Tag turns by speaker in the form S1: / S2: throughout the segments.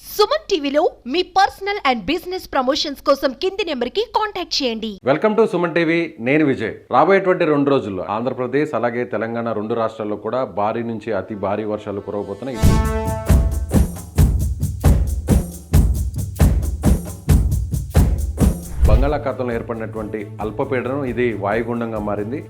S1: సుమన్ టీవీలో మీ personal and business promotions కోసం కింది నెంబర్కి కాంటాక్ట్ చేయండి.
S2: వెల్కమ్ టు సుమన్ టీవీ నేను విజయ్. రాబోయేటువంటి రెండు రోజుల్లో ఆంధ్రప్రదేశ్ అలాగే తెలంగాణ రెండు రాష్ట్రాల్లో కూడా భారీ నుంచి అతి భారీ వర్షాలు కురవబోతున్నాయి. బంగాళాఖాతంలో ఏర్పడినటువంటి అల్పపీడనం ఇది వాయుగుండంగా మారింది.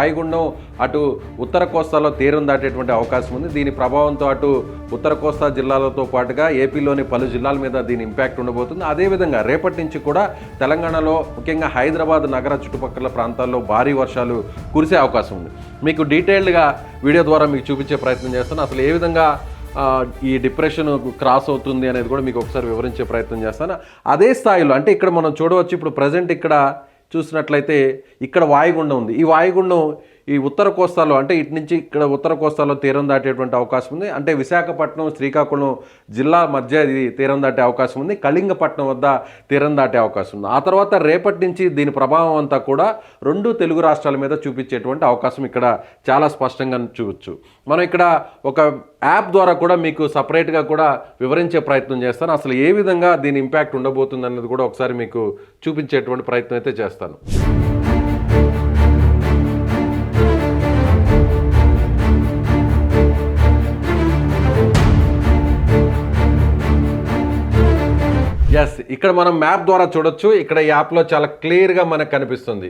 S2: వాయుగుండం అటు ఉత్తర కోస్తాలో తీరం దాటేటువంటి అవకాశం ఉంది. దీని ప్రభావంతో అటు ఉత్తర కోస్తా జిల్లాలతో పాటుగా ఏపీలోని పలు జిల్లాల మీద దీని ఇంపాక్ట్ ఉండబోతుంది. అదేవిధంగా రేపటి నుంచి కూడా తెలంగాణలో ముఖ్యంగా హైదరాబాద్ నగర చుట్టుపక్కల ప్రాంతాల్లో భారీ వర్షాలు కురిసే అవకాశం ఉంది. మీకు డీటెయిల్డ్గా వీడియో ద్వారా మీకు చూపించే ప్రయత్నం చేస్తాను. అసలు ఏ విధంగా ఈ డిప్రెషన్ క్రాస్ అవుతుంది అనేది కూడా మీకు ఒకసారి వివరించే ప్రయత్నం చేస్తాను. అదే స్థాయిలో అంటే ఇక్కడ మనం చూడవచ్చు ఇప్పుడు ప్రజెంట్ ఇక్కడ చూసినట్లయితే ఇక్కడ వాయుగుండం ఉంది. ఈ వాయుగుండం ఈ ఉత్తర కోస్తాలో అంటే ఇటు నుంచి ఇక్కడ ఉత్తర కోస్తాలో తీరం దాటేటువంటి అవకాశం ఉంది. అంటే విశాఖపట్నం శ్రీకాకుళం జిల్లా మధ్య ఇది తీరం దాటే అవకాశం ఉంది. కళింగపట్నం వద్ద తీరం దాటే అవకాశం ఉంది. ఆ తర్వాత రేపటి నుంచి దీని ప్రభావం అంతా కూడా రెండు తెలుగు రాష్ట్రాల మీద చూపించేటువంటి అవకాశం ఇక్కడ చాలా స్పష్టంగా చూడొచ్చు. మనం ఇక్కడ ఒక యాప్ ద్వారా కూడా మీకు సపరేట్గా కూడా వివరించే ప్రయత్నం చేస్తాను. అసలు ఏ విధంగా దీని ఇంపాక్ట్ ఉండబోతుంది అన్నది కూడా ఒకసారి మీకు చూపించేటువంటి ప్రయత్నం అయితే చేస్తాను. ఎస్ ఇక్కడ మనం మ్యాప్ ద్వారా చూడొచ్చు. ఇక్కడ ఈ యాప్లో చాలా క్లియర్గా మనకు కనిపిస్తుంది.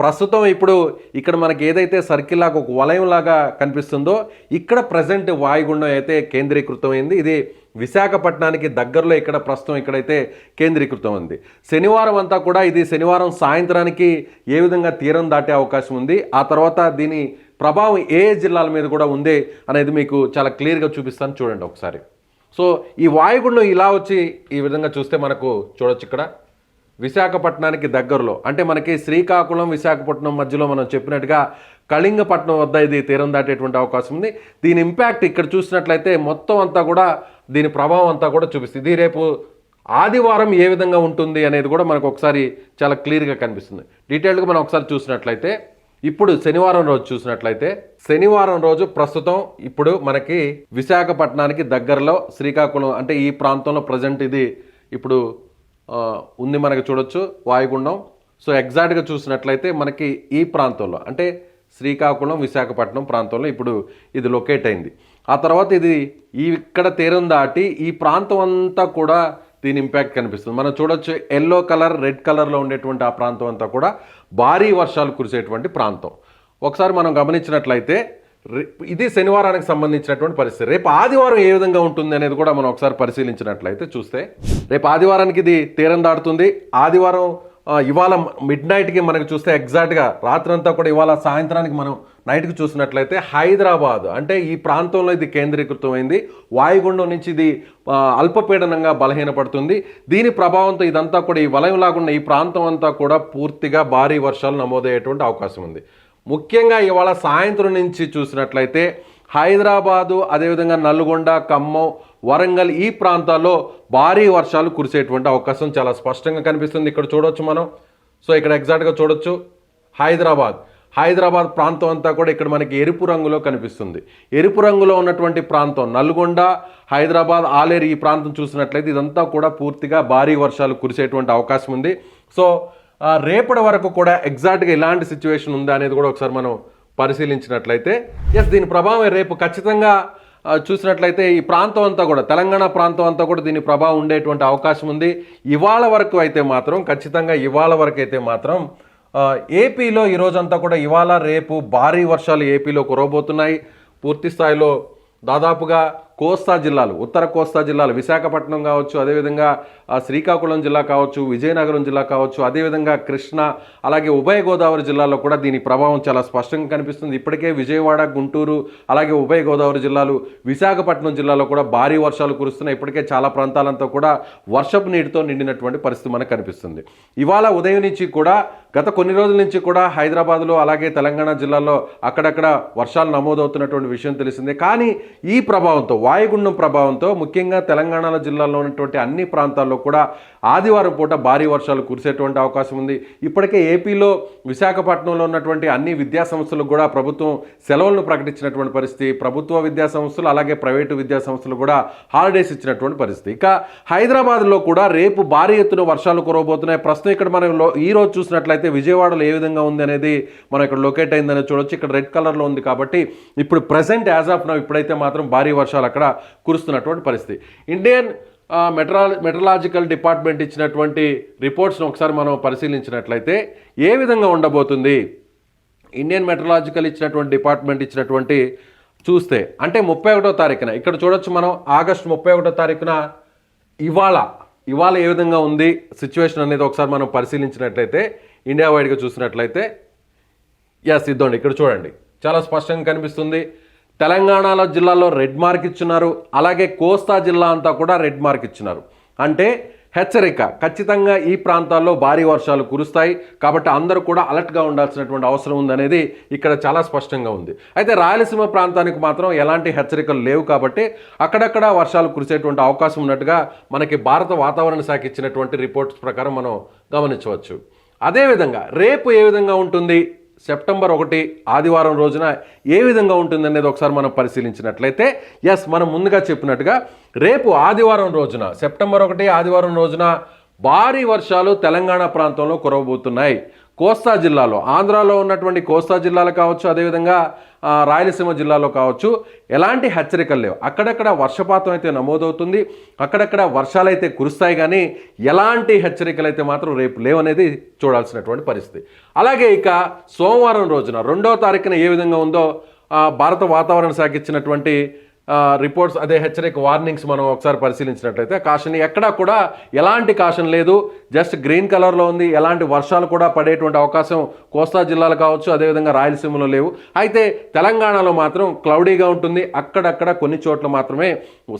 S2: ప్రస్తుతం ఇప్పుడు ఇక్కడ మనకి ఏదైతే సర్కిల్ లాగా ఒక వలయం లాగా కనిపిస్తుందో ఇక్కడ ప్రజెంట్ వాయుగుండం అయితే కేంద్రీకృతమైంది. ఇది విశాఖపట్నానికి దగ్గరలో ఇక్కడ ప్రస్తుతం ఇక్కడైతే కేంద్రీకృతం ఉంది. శనివారం అంతా కూడా ఇది శనివారం సాయంత్రానికి ఏ విధంగా తీరం దాటే అవకాశం ఉంది. ఆ తర్వాత దీని ప్రభావం ఏ జిల్లాల మీద కూడా ఉంది అనేది మీకు చాలా క్లియర్గా చూపిస్తాను. చూడండి ఒకసారి. సో ఈ వాయుగుండం ఇలా వచ్చి ఈ విధంగా చూస్తే మనకు చూడొచ్చు ఇక్కడ. విశాఖపట్నానికి దగ్గరలో అంటే మనకి శ్రీకాకుళం విశాఖపట్నం మధ్యలో మనం చెప్పినట్టుగా కళింగపట్నం వద్ద ఇది తీరం దాటేటువంటి అవకాశం ఉంది. దీని ఇంపాక్ట్ ఇక్కడ చూసినట్లయితే మొత్తం అంతా కూడా దీని ప్రభావం అంతా కూడా చూపిస్తుంది. ఇది రేపు ఆదివారం ఏ విధంగా ఉంటుంది అనేది కూడా మనకు ఒకసారి చాలా క్లియర్గా కనిపిస్తుంది. డీటెయిల్గా మనం ఒకసారి చూసినట్లయితే ఇప్పుడు శనివారం రోజు చూసినట్లయితే శనివారం రోజు ప్రస్తుతం ఇప్పుడు మనకి విశాఖపట్నానికి దగ్గరలో శ్రీకాకుళం అంటే ఈ ప్రాంతంలో ప్రజెంట్ ఇది ఇప్పుడు ఉంది మనకి చూడొచ్చు వాయుగుండం. సో ఎగ్జాక్ట్గా చూసినట్లయితే మనకి ఈ ప్రాంతంలో అంటే శ్రీకాకుళం విశాఖపట్నం ప్రాంతంలో ఇప్పుడు ఇది లొకేట్ అయింది. ఆ తర్వాత ఇది ఇక్కడ తీరం దాటి ఈ ప్రాంతం అంతా కూడా దీని ఇంపాక్ట్ కనిపిస్తుంది. మనం చూడొచ్చు ఎల్లో కలర్ రెడ్ కలర్లో ఉండేటువంటి ఆ ప్రాంతం అంతా కూడా భారీ వర్షాలు కురిసేటువంటి ప్రాంతం. ఒకసారి మనం గమనించినట్లయితే ఇది శనివారానికి సంబంధించినటువంటి పరిస్థితి. రేపు ఆదివారం ఏ విధంగా ఉంటుంది అనేది కూడా మనం ఒకసారి పరిశీలించినట్లయితే చూస్తే రేపు ఆదివారానికి ఇది తీరం దాటుతుంది. ఆదివారం ఇవాళ మిడ్ నైట్కి మనకు చూస్తే ఎగ్జాక్ట్గా రాత్రంతా కూడా ఇవాళ సాయంత్రానికి మనం నైట్కి చూసినట్లయితే హైదరాబాద్. అంటే ఈ ప్రాంతంలో ఇది కేంద్రీకృతమైంది. వాయుగుండం నుంచి ఇది అల్పపీడనంగా బలహీనపడుతుంది. దీని ప్రభావంతో ఇదంతా కూడా ఈ వలయంలాగున్న ఈ ప్రాంతం అంతా కూడా పూర్తిగా భారీ వర్షాలు నమోదయ్యేటువంటి అవకాశం ఉంది. ముఖ్యంగా ఇవాళ సాయంత్రం నుంచి చూసినట్లయితే హైదరాబాదు అదేవిధంగా నల్గొండ ఖమ్మం వరంగల్ ఈ ప్రాంతాల్లో భారీ వర్షాలు కురిసేటువంటి అవకాశం చాలా స్పష్టంగా కనిపిస్తుంది. ఇక్కడ చూడొచ్చు మనం. సో ఇక్కడ ఎగ్జాక్ట్గా చూడొచ్చు. హైదరాబాద్. హైదరాబాద్ ప్రాంతం అంతా కూడా ఇక్కడ మనకి ఎరుపు రంగులో కనిపిస్తుంది. ఎరుపు రంగులో ఉన్నటువంటి ప్రాంతం నల్గొండ హైదరాబాద్ ఆలేరు ఈ ప్రాంతం చూసినట్లయితే ఇదంతా కూడా పూర్తిగా భారీ వర్షాలు కురిసేటువంటి అవకాశం ఉంది. సో రేపటి వరకు కూడా ఎగ్జాక్ట్గా ఇలాంటి సిచ్యువేషన్ ఉందా అనేది కూడా ఒకసారి మనం పరిశీలించినట్లయితే ఎస్ దీని ప్రభావం రేపు ఖచ్చితంగా చూసినట్లయితే ఈ ప్రాంతం అంతా కూడా తెలంగాణ ప్రాంతం అంతా కూడా దీని ప్రభావం ఉండేటువంటి అవకాశం ఉంది. ఇవాళ వరకు అయితే మాత్రం ఖచ్చితంగా ఇవాళ వరకు అయితే మాత్రం ఏపీలో ఈ రోజంతా కూడా ఇవాళ రేపు భారీ వర్షాలు ఏపీలో కురవబోతున్నాయి. పూర్తి స్థాయిలో దాదాపుగా కోస్తా జిల్లాలు ఉత్తర కోస్తా జిల్లాలు విశాఖపట్నం కావచ్చు అదేవిధంగా శ్రీకాకుళం జిల్లా కావచ్చు విజయనగరం జిల్లా కావచ్చు అదేవిధంగా కృష్ణ అలాగే ఉభయ గోదావరి జిల్లాలో కూడా దీని ప్రభావం చాలా స్పష్టంగా కనిపిస్తుంది. ఇప్పటికే విజయవాడ గుంటూరు అలాగే ఉభయ గోదావరి జిల్లాలు విశాఖపట్నం జిల్లాలో కూడా భారీ వర్షాలు కురుస్తున్నాయి. ఇప్పటికే చాలా ప్రాంతాలంతా కూడా వర్షపు నీటితో నిండినటువంటి పరిస్థితి మనకు కనిపిస్తుంది. ఇవాళ ఉదయం నుంచి కూడా గత కొన్ని రోజుల నుంచి కూడా హైదరాబాద్లో అలాగే తెలంగాణ జిల్లాలో అక్కడక్కడ వర్షాలు నమోదవుతున్నటువంటి విషయం తెలిసిందే. కానీ ఈ ప్రభావంతో వాయుగుండం ప్రభావంతో ముఖ్యంగా తెలంగాణ జిల్లాలో ఉన్నటువంటి అన్ని ప్రాంతాల్లో కూడా ఆదివారం పూట భారీ వర్షాలు కురిసేటువంటి అవకాశం ఉంది. ఇప్పటికే ఏపీలో విశాఖపట్నంలో ఉన్నటువంటి అన్ని విద్యా సంస్థలకు కూడా ప్రభుత్వం సెలవులను ప్రకటించినటువంటి పరిస్థితి ప్రభుత్వ విద్యా సంస్థలు అలాగే ప్రైవేటు విద్యా సంస్థలు కూడా హాలిడేస్ ఇచ్చినటువంటి పరిస్థితి. ఇక హైదరాబాద్లో కూడా రేపు భారీ ఎత్తున వర్షాలు కురవబోతున్నాయి. ప్రస్తుతం ఇక్కడ మనం ఈ రోజు చూసినట్లయితే విజయవాడలో ఏ విధంగా ఉంది అనేది మనం ఇక్కడ లొకేట్ అయిందని చూడొచ్చు. ఇక్కడ రెడ్ కలర్లో ఉంది కాబట్టి ఇప్పుడు ప్రజెంట్ యాజ్ ఆఫ్ నౌ ఇప్పుడైతే మాత్రం భారీ వర్షాలు అక్కడ కురుస్తున్నటువంటి పరిస్థితి. ఇండియన్ మెట్రా మెట్రలాజికల్ డిపార్ట్మెంట్ ఇచ్చినటువంటి రిపోర్ట్స్ను ఒకసారి మనం పరిశీలించినట్లయితే ఏ విధంగా ఉండబోతుంది? ఇండియన్ మెట్రలాజికల్ ఇచ్చినటువంటి డిపార్ట్మెంట్ ఇచ్చినటువంటి చూస్తే అంటే ముప్పై ఒకటో తారీఖున ఇక్కడ చూడొచ్చు మనం ఆగస్టు ముప్పై ఒకటో తారీఖున ఇవాళ ఇవాళ ఏ విధంగా ఉంది సిచ్యువేషన్ అనేది ఒకసారి మనం పరిశీలించినట్లయితే ఇండియా వైడ్గా చూసినట్లయితే ఎస్ ఇద్దండి ఇక్కడ చూడండి. చాలా స్పష్టంగా కనిపిస్తుంది. తెలంగాణలో జిల్లాలో రెడ్ మార్క్ ఇచ్చినారు. అలాగే కోస్తా జిల్లా అంతా కూడా రెడ్ మార్క్ ఇచ్చినారు. అంటే హెచ్చరిక ఖచ్చితంగా ఈ ప్రాంతాల్లో భారీ వర్షాలు కురుస్తాయి. కాబట్టి అందరూ కూడా అలర్ట్గా ఉండాల్సినటువంటి అవసరం ఉందనేది ఇక్కడ చాలా స్పష్టంగా ఉంది. అయితే రాయలసీమ ప్రాంతానికి మాత్రం ఎలాంటి హెచ్చరికలు లేవు కాబట్టి అక్కడక్కడ వర్షాలు కురిసేటువంటి అవకాశం ఉన్నట్టుగా మనకి భారత వాతావరణ శాఖ ఇచ్చినటువంటి రిపోర్ట్స్ ప్రకారం మనం గమనించవచ్చు. అదేవిధంగా రేపు ఏ విధంగా ఉంటుంది? సెప్టెంబర్ ఒకటి ఆదివారం రోజున ఏ విధంగా ఉంటుందనేది ఒకసారి మనం పరిశీలించినట్లయితే ఎస్ మనం ముందుగా చెప్పినట్టుగా రేపు ఆదివారం రోజున సెప్టెంబర్ ఒకటి ఆదివారం రోజున భారీ వర్షాలు తెలంగాణ ప్రాంతంలో కురవబోతున్నాయి. కోస్తా జిల్లాలో ఆంధ్రాలో ఉన్నటువంటి కోస్తా జిల్లాలో కావచ్చు అదేవిధంగా రాయలసీమ జిల్లాలో కావచ్చు ఎలాంటి హెచ్చరికలు లేవు. అక్కడక్కడ వర్షపాతం అయితే నమోదవుతుంది అక్కడక్కడ వర్షాలు అయితే కురుస్తాయి కానీ ఎలాంటి హెచ్చరికలు అయితే మాత్రం రేపు లేవనేది చూడాల్సినటువంటి పరిస్థితి. అలాగే ఇక సోమవారం రోజున రెండవ తారీఖున ఏ విధంగా ఉందో భారత వాతావరణ శాఖ ఇచ్చినటువంటి రిపోర్ట్స్ అదే హెచ్చరిక వార్నింగ్స్ మనం ఒకసారి పరిశీలించినట్లయితే కాషన్ ఎక్కడా కూడా ఎలాంటి కాషన్ లేదు. జస్ట్ గ్రీన్ కలర్లో ఉంది. ఎలాంటి వర్షాలు కూడా పడేటువంటి అవకాశం కోస్తా జిల్లాలు కావచ్చు అదేవిధంగా రాయలసీమలో లేవు. అయితే తెలంగాణలో మాత్రం క్లౌడీగా ఉంటుంది. అక్కడక్కడ కొన్ని చోట్ల మాత్రమే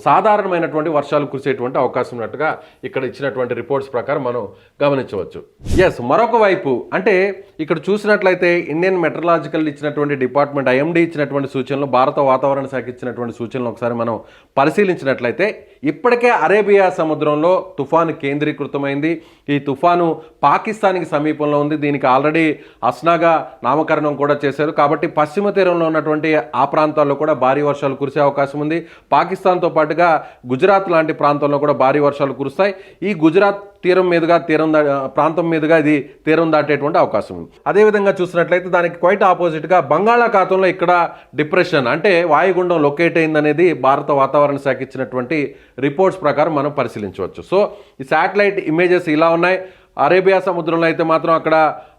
S2: సాధారణమైనటువంటి వర్షాలు కురిసేటువంటి అవకాశం ఉన్నట్టుగా ఇక్కడ ఇచ్చినటువంటి రిపోర్ట్స్ ప్రకారం మనం గమనించవచ్చు. ఎస్ మరొక వైపు అంటే ఇక్కడ చూసినట్లయితే ఇండియన్ మెట్రలాజికల్ ఇచ్చినటువంటి డిపార్ట్మెంట్ ఐఎండి ఇచ్చినటువంటి సూచనలు భారత వాతావరణ శాఖ ఇచ్చినటువంటి సూచనలు ఒకసారి మనం పరిశీలించినట్లయితే ఇప్పటికే అరేబియా సముద్రంలో తుఫాను కేంద్రీకృతమైంది. ఈ తుఫాను పాకిస్తాన్కి సమీపంలో ఉంది. దీనికి ఆల్రెడీ అస్నాగా నామకరణం కూడా చేశారు. కాబట్టి పశ్చిమ తీరంలో ఉన్నటువంటి ఆ ప్రాంతాల్లో కూడా భారీ వర్షాలు కురిసే అవకాశం ఉంది. పాకిస్తాన్తో పాటుగా గుజరాత్ లాంటి ప్రాంతంలో కూడా భారీ వర్షాలు కురుస్తాయి. ఈ గుజరాత్ తీరం మీదుగా తీరం దా ప్రాంతం మీదుగా ఇది తీరం దాటేటువంటి అవకాశం ఉంది. అదేవిధంగా చూసినట్లయితే దానికి క్వైట్ ఆపోజిట్గా బంగాళాఖాతంలో ఇక్కడ డిప్రెషన్ అంటే వాయుగుండం లొకేట్ అయిందనేది భారత వాతావరణ శాఖ ఇచ్చినటువంటి రిపోర్ట్స్ ప్రకారం మనం పరిశీలించవచ్చు. సో ఈ శాటిలైట్ ఇమేజెస్ ఇలా ఉన్నాయి. అరేబియా సముద్రంలో అయితే మాత్రం అక్కడ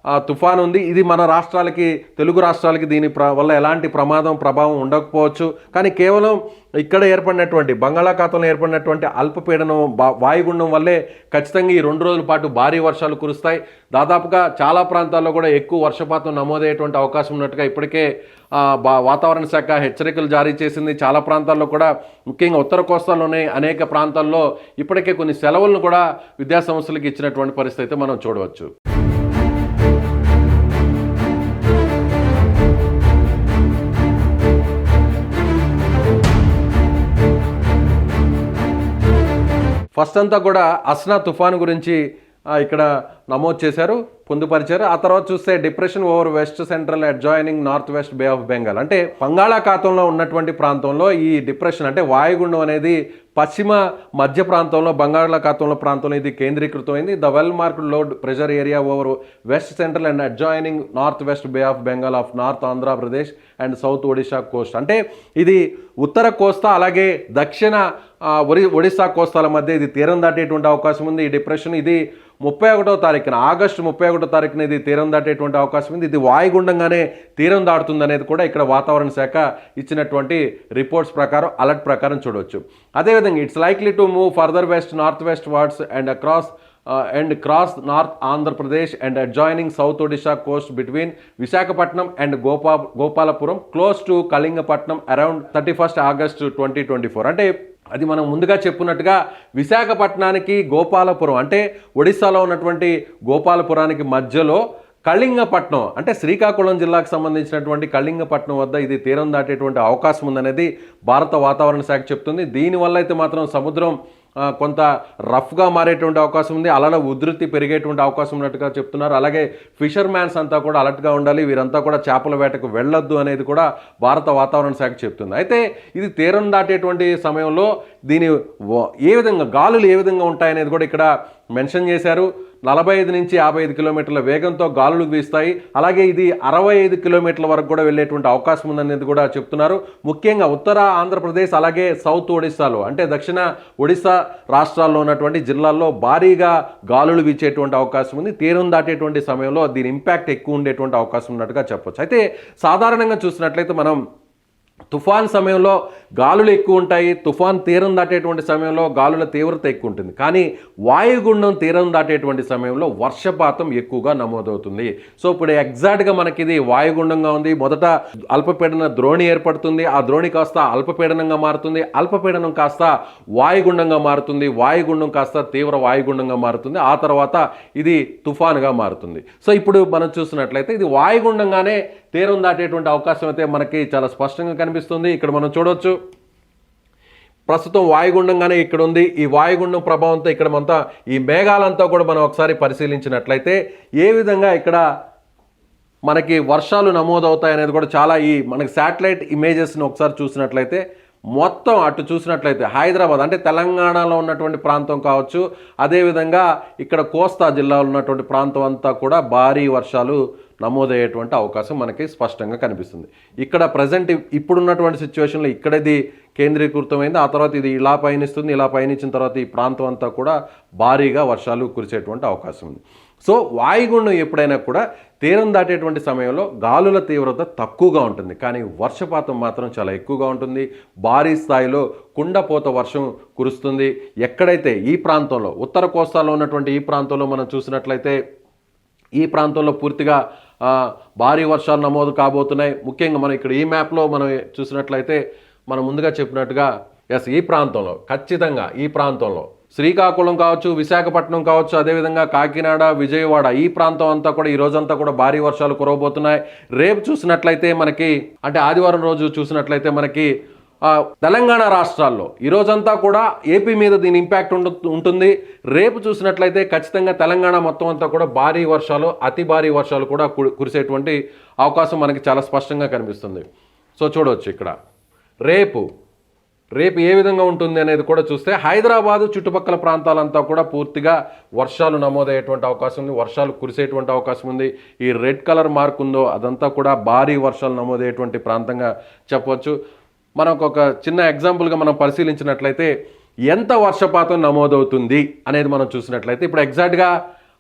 S2: తుఫాన్ ఉంది. ఇది మన రాష్ట్రాలకి తెలుగు రాష్ట్రాలకి దీని ప్ర వల్ల ఎలాంటి ప్రమాదం ప్రభావం ఉండకపోవచ్చు. కానీ కేవలం ఇక్కడ ఏర్పడినటువంటి బంగాళాఖాతంలో ఏర్పడినటువంటి అల్పపీడనం బా- వాయుగుండం వల్లే ఖచ్చితంగా ఈ రెండు రోజుల పాటు భారీ వర్షాలు కురుస్తాయి. దాదాపుగా చాలా ప్రాంతాల్లో కూడా ఎక్కువ వర్షపాతం నమోదయ్యేటువంటి అవకాశం ఉన్నట్టుగా ఇప్పటికే బా- వాతావరణ శాఖ హెచ్చరికలు జారీ చేసింది. చాలా ప్రాంతాల్లో కూడా ముఖ్యంగా ఉత్తర కోస్తాలోనే అనేక ప్రాంతాల్లో ఇప్పటికే కొన్ని సెలవులను కూడా విద్యాసంస్థలకు ఇచ్చినటువంటి పరిస్థితి అయితే మనం చూడవచ్చు. ఫస్ట్ అంతా కూడా అస్నా తుఫాన్ గురించి ఇక్కడ నమోదు చేశారు. పొందుపరిచారు. ఆ తర్వాత చూస్తే depression over west central adjoining north west Bay of Bengal. అంటే బంగాళాఖాతంలో ఉన్నటువంటి ప్రాంతంలో ఈ డిప్రెషన్ అంటే వాయుగుండం అనేది పశ్చిమ మధ్య ప్రాంతంలో బంగాళాఖాతంలో ప్రాంతంలో ఇది కేంద్రీకృతమైంది. The well marked low pressure area over west central and adjoining north west Bay of Bengal of north Andhra Pradesh and south Odisha coast. అంటే ఇది ఉత్తర కోస్తా అలాగే దక్షిణ ఒడి ఒరి ఒడిశా కోస్తాల మధ్య ఇది తీరం దాటేటువంటి అవకాశం ఉంది. ఈ డిప్రెషన్ ఇది ముప్పై ఒకటో తారీఖున ఆగస్టు ముప్పై ఒకటో తారీఖున ఇది తీరం దాటేటువంటి అవకాశం ఉంది. ఇది వాయుగుండంగానే తీరం దాటుతుంది అనేది కూడా ఇక్కడ వాతావరణ శాఖ ఇచ్చినటువంటి రిపోర్ట్స్ ప్రకారం అలర్ట్ ప్రకారం చూడవచ్చు అదేవిధంగా it's likely to move further west north westwards and across and cross north Andhra Pradesh and adjoining south Odisha coast between Visakhapatnam and Gopa Gopalapuram close to Kalingapatnam around thirty first August twenty twenty four. అంటే అది మనం ముందుగా చెప్పున్నట్టుగా విశాఖపట్నానికి గోపాలపురం అంటే ఒడిశాలో ఉన్నటువంటి గోపాలపురానికి మధ్యలో కళింగపట్నం అంటే శ్రీకాకుళం జిల్లాకు సంబంధించినటువంటి కళింగపట్నం వద్ద ఇది తీరం దాటేటువంటి అవకాశం ఉందనేది భారత వాతావరణ శాఖ చెప్తుంది. దీనివల్ల అయితే మాత్రం సముద్రం కొంత రఫ్గా మారేటువంటి అవకాశం ఉంది. అలల ఉధృతి పెరిగేటువంటి అవకాశం ఉన్నట్టుగా చెప్తున్నారు. అలాగే ఫిషర్ మ్యాన్స్ అంతా కూడా అలర్ట్గా ఉండాలి. వీరంతా కూడా చేపల వేటకు వెళ్ళొద్దు అనేది కూడా భారత వాతావరణ శాఖ చెప్తుంది. అయితే ఇది తీరం దాటేటువంటి సమయంలో దీని వ- ఏ విధంగా గాలులు ఏ విధంగా ఉంటాయనేది కూడా ఇక్కడ మెన్షన్ చేశారు. నలభై ఐదు నుంచి యాభై ఐదు కిలోమీటర్ల వేగంతో గాలులు వీస్తాయి. అలాగే ఇది అరవై ఐదు కిలోమీటర్ల వరకు కూడా వెళ్ళేటువంటి అవకాశం ఉందనేది కూడా చెప్తున్నారు. ముఖ్యంగా ఉత్తర ఆంధ్రప్రదేశ్ అలాగే సౌత్ ఒడిస్సాలో అంటే దక్షిణ ఒడిశా రాష్ట్రాల్లో ఉన్నటువంటి జిల్లాల్లో భారీగా గాలులు వీచేటువంటి అవకాశం ఉంది. తీరం దాటేటువంటి సమయంలో దీని ఇంపాక్ట్ ఎక్కువ ఉండేటువంటి అవకాశం ఉన్నట్టుగా చెప్పొచ్చు. అయితే సాధారణంగా చూసినట్లయితే మనం తుఫాన్ సమయంలో గాలులు ఎక్కువ ఉంటాయి తుఫాన్ తీరం దాటేటువంటి సమయంలో గాలుల తీవ్రత ఎక్కువ ఉంటుంది. కానీ వాయుగుండం తీరం దాటేటువంటి సమయంలో వర్షపాతం ఎక్కువగా నమోదవుతుంది. సో ఇప్పుడు ఎగ్జాక్ట్గా మనకి ఇది వాయుగుండంగా ఉంది. మొదట అల్పపీడన ద్రోణి ఏర్పడుతుంది. ఆ ద్రోణి కాస్త అల్పపీడనంగా మారుతుంది. అల్పపీడనం కాస్త వాయుగుండంగా మారుతుంది. వాయుగుండం కాస్త తీవ్ర వాయుగుండంగా మారుతుంది. ఆ తర్వాత ఇది తుఫానుగా మారుతుంది. సో ఇప్పుడు మనం చూసినట్లయితే ఇది వాయుగుండంగానే తీరం దాటేటువంటి అవకాశం అయితే మనకి చాలా స్పష్టంగా కనిపిస్తుంది. ఇక్కడ మనం చూడవచ్చు ప్రస్తుతం వాయుగుండంగానే ఇక్కడ ఉంది ఈ వాయుగుండం ప్రభావంతో ఇక్కడ మనతో ఈ మేఘాలంతా కూడా మనం ఒకసారి పరిశీలించినట్లయితే ఏ విధంగా ఇక్కడ మనకి వర్షాలు నమోదవుతాయి అనేది కూడా చాలా ఈ మనకి శాటిలైట్ ఇమేజెస్ని ఒకసారి చూసినట్లయితే మొత్తం అటు చూసినట్లయితే హైదరాబాద్ అంటే తెలంగాణలో ఉన్నటువంటి ప్రాంతం కావచ్చు. అదేవిధంగా ఇక్కడ కోస్తా జిల్లాలో ఉన్నటువంటి ప్రాంతం అంతా కూడా భారీ వర్షాలు నమోదయ్యేటువంటి అవకాశం మనకి స్పష్టంగా కనిపిస్తుంది. ఇక్కడ ప్రజెంట్ ఇప్పుడున్నటువంటి సిచ్యువేషన్లో ఇక్కడది కేంద్రీకృతమైంది ఆ తర్వాత ఇది ఇలా పయనిస్తుంది ఇలా పయనించిన తర్వాత ఈ ప్రాంతం అంతా కూడా భారీగా వర్షాలు కురిసేటువంటి అవకాశం ఉంది. సో వాయుగుండం ఎప్పుడైనా కూడా తీరం దాటేటువంటి సమయంలో గాలుల తీవ్రత తక్కువగా ఉంటుంది. కానీ వర్షపాతం మాత్రం చాలా ఎక్కువగా ఉంటుంది. భారీ స్థాయిలో కుండపోత వర్షం కురుస్తుంది. ఎక్కడైతే ఈ ప్రాంతంలో ఉత్తర కోస్తాలో ఉన్నటువంటి ఈ ప్రాంతంలో మనం చూసినట్లయితే ఈ ప్రాంతంలో పూర్తిగా భారీ వర్షాలు నమోదు కాబోతున్నాయి. ముఖ్యంగా మనం ఇక్కడ ఈ మ్యాప్లో మనం చూసినట్లయితే మనం ముందుగా చెప్పినట్టుగా ఎస్ ఈ ప్రాంతంలో ఖచ్చితంగా ఈ ప్రాంతంలో శ్రీకాకుళం కావచ్చు విశాఖపట్నం కావచ్చు అదేవిధంగా కాకినాడ విజయవాడ ఈ ప్రాంతం అంతా కూడా ఈ రోజంతా కూడా భారీ వర్షాలు కురవబోతున్నాయి. రేపు చూసినట్లయితే మనకి అంటే ఆదివారం రోజు చూసినట్లయితే మనకి తెలంగాణ రాష్ట్రాల్లో ఈ రోజంతా కూడా ఏపీ మీద దీని ఇంపాక్ట్ ఉండు ఉంటుంది. రేపు చూసినట్లయితే ఖచ్చితంగా తెలంగాణ మొత్తం అంతా కూడా భారీ వర్షాలు అతి భారీ వర్షాలు కూడా కు- కురిసేటువంటి అవకాశం మనకి చాలా స్పష్టంగా కనిపిస్తుంది. సో చూడవచ్చు ఇక్కడ. రేపు రేపు ఏ విధంగా ఉంటుంది అనేది కూడా చూస్తే హైదరాబాదు చుట్టుపక్కల ప్రాంతాలంతా కూడా పూర్తిగా వర్షాలు నమోదయ్యేటువంటి అవకాశం ఉంది. వర్షాలు కురిసేటువంటి అవకాశం ఉంది. ఈ రెడ్ కలర్ మార్క్ ఉందో అదంతా కూడా భారీ వర్షాలు నమోదయ్యేటువంటి ప్రాంతంగా చెప్పవచ్చు మనకు ఒక చిన్న ఎగ్జాంపుల్గా మనం పరిశీలించినట్లయితే ఎంత వర్షపాతం నమోదవుతుంది అనేది మనం చూసినట్లయితే ఇప్పుడు ఎగ్జాక్ట్గా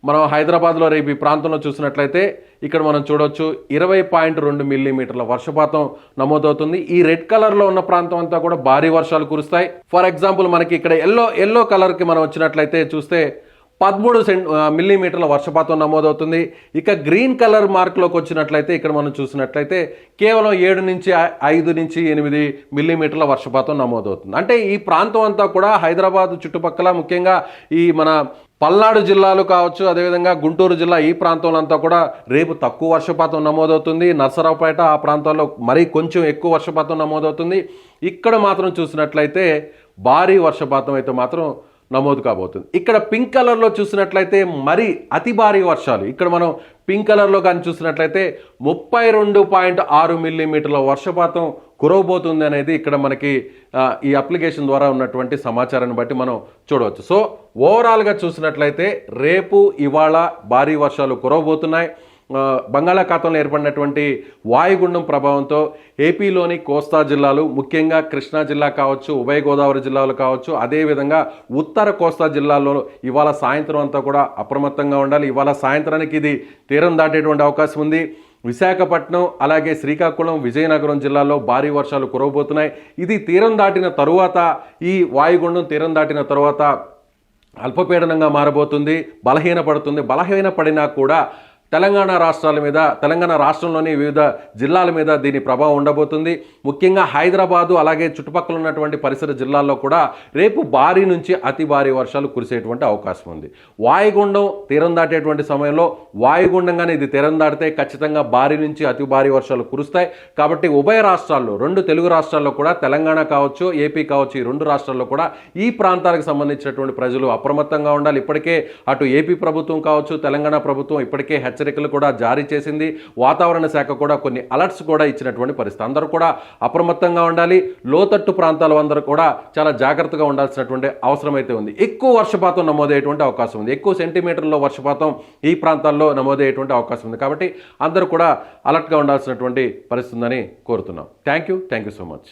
S2: మనం హైదరాబాద్లో రేపు ఈ ప్రాంతంలో చూసినట్లయితే ఇక్కడ మనం చూడొచ్చు ఇరవై పాయింట్ రెండు మిల్లీమీటర్ల వర్షపాతం నమోదవుతుంది. ఈ రెడ్ కలర్లో ఉన్న ప్రాంతం అంతా కూడా భారీ వర్షాలు కురుస్తాయి. ఫర్ ఎగ్జాంపుల్ మనకి ఇక్కడ ఎల్లో ఎల్లో కలర్కి మనం వచ్చినట్లయితే చూస్తే పదమూడు సెంట్ మిల్లీమీటర్ల వర్షపాతం నమోదవుతుంది. ఇక గ్రీన్ కలర్ మార్క్లోకి వచ్చినట్లయితే ఇక్కడ మనం చూసినట్లయితే కేవలం ఏడు నుంచి ఐదు నుంచి ఎనిమిది మిల్లీమీటర్ల వర్షపాతం నమోదవుతుంది. అంటే ఈ ప్రాంతం అంతా కూడా హైదరాబాద్ చుట్టుపక్కల ముఖ్యంగా ఈ మన పల్నాడు జిల్లాలు కావచ్చు అదేవిధంగా గుంటూరు జిల్లా ఈ ప్రాంతంలో అంతా కూడా రేపు తక్కువ వర్షపాతం నమోదవుతుంది. నర్సరావుపేట ఆ ప్రాంతాల్లో మరీ కొంచెం ఎక్కువ వర్షపాతం నమోదవుతుంది. ఇక్కడ మాత్రం చూసినట్లయితే భారీ వర్షపాతం అయితే మాత్రం నమోదు కాబోతుంది. ఇక్కడ పింక్ కలర్లో చూసినట్లయితే మరి అతి భారీ వర్షాలు. ఇక్కడ మనం పింక్ కలర్లో కానీ చూసినట్లయితే ముప్పై రెండు పాయింట్ ఆరు మిల్లీమీటర్ల వర్షపాతం కురవబోతుంది అనేది ఇక్కడ మనకి ఈ అప్లికేషన్ ద్వారా ఉన్నటువంటి సమాచారాన్ని బట్టి మనం చూడవచ్చు. సో ఓవరాల్గా చూసినట్లయితే రేపు ఇవాళ భారీ వర్షాలు కురవబోతున్నాయి. బంగాళాఖాతంలో ఏర్పడినటువంటి వాయుగుండం ప్రభావంతో ఏపీలోని కోస్తా జిల్లాలు ముఖ్యంగా కృష్ణా జిల్లా కావచ్చు ఉభయ గోదావరి జిల్లాలు కావచ్చు అదేవిధంగా ఉత్తర కోస్తా జిల్లాలో ఇవాళ సాయంత్రం అంతా కూడా అప్రమత్తంగా ఉండాలి. ఇవాళ సాయంత్రానికి ఇది తీరం దాటేటువంటి అవకాశం ఉంది. విశాఖపట్నం అలాగే శ్రీకాకుళం విజయనగరం జిల్లాలో భారీ వర్షాలు కురవబోతున్నాయి. ఇది తీరం దాటిన తరువాత ఈ వాయుగుండం తీరం దాటిన తరువాత అల్పపీడనంగా మారబోతుంది బలహీనపడుతుంది. బలహీనపడినా కూడా తెలంగాణ రాష్ట్రాల మీద తెలంగాణ రాష్ట్రంలోని వివిధ జిల్లాల మీద దీని ప్రభావం ఉండబోతుంది. ముఖ్యంగా హైదరాబాదు అలాగే చుట్టుపక్కల ఉన్నటువంటి పరిసర జిల్లాల్లో కూడా రేపు భారీ నుంచి అతి భారీ వర్షాలు కురిసేటువంటి అవకాశం ఉంది. వాయుగుండం తీరం దాటేటువంటి సమయంలో వాయుగుండంగానే ఇది తీరం దాటితే ఖచ్చితంగా భారీ నుంచి అతి భారీ వర్షాలు కురుస్తాయి. కాబట్టి ఉభయ రాష్ట్రాల్లో రెండు తెలుగు రాష్ట్రాల్లో కూడా తెలంగాణ కావచ్చు ఏపీ కావచ్చు ఈ రెండు రాష్ట్రాల్లో కూడా ఈ ప్రాంతాలకు సంబంధించినటువంటి ప్రజలు అప్రమత్తంగా ఉండాలి. ఇప్పటికే అటు ఏపీ ప్రభుత్వం కావచ్చు తెలంగాణ ప్రభుత్వం ఇప్పటికే హెచ్చరికలు కూడా జారీ చేసింది. వాతావరణ శాఖ కూడా కొన్ని అలర్ట్స్ కూడా ఇచ్చినటువంటి పరిస్థితి. అందరూ కూడా అప్రమత్తంగా ఉండాలి. లోతట్టు ప్రాంతాల అందరూ కూడా చాలా జాగ్రత్తగా ఉండాల్సినటువంటి అవసరం అయితే ఉంది. ఎక్కువ వర్షపాతం నమోదయ్యేటువంటి అవకాశం ఉంది. ఎక్కువ సెంటీమీటర్లో వర్షపాతం ఈ ప్రాంతాల్లో నమోదయ్యేటువంటి అవకాశం ఉంది. కాబట్టి అందరూ కూడా అలర్ట్గా ఉండాల్సినటువంటి పరిస్థితి ఉందని కోరుతున్నాం. Thank you thank you so much